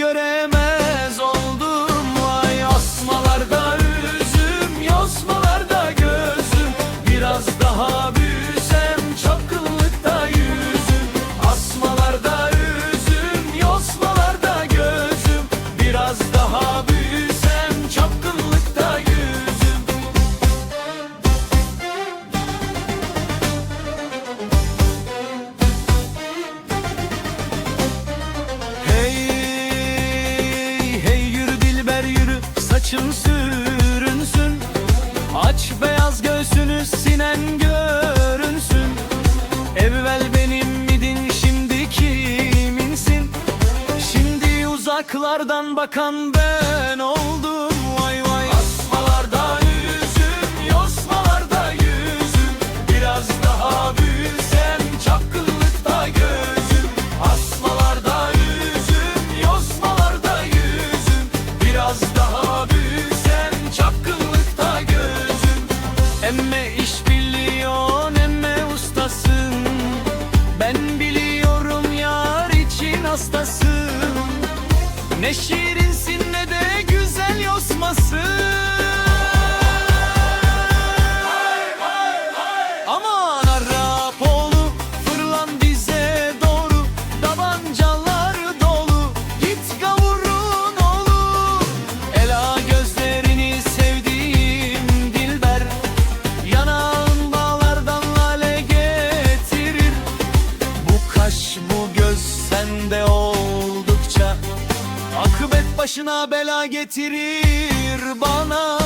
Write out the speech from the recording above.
göremez saçım sürünsün. Aç beyaz göğsünü sinen görünsün. Evvel benim midin şimdi kiminsin? Şimdi uzaklardan bakan ben oldum. hastasın. Ne şiirinsin elinde oldukça Akıbet başına bela getirir bana.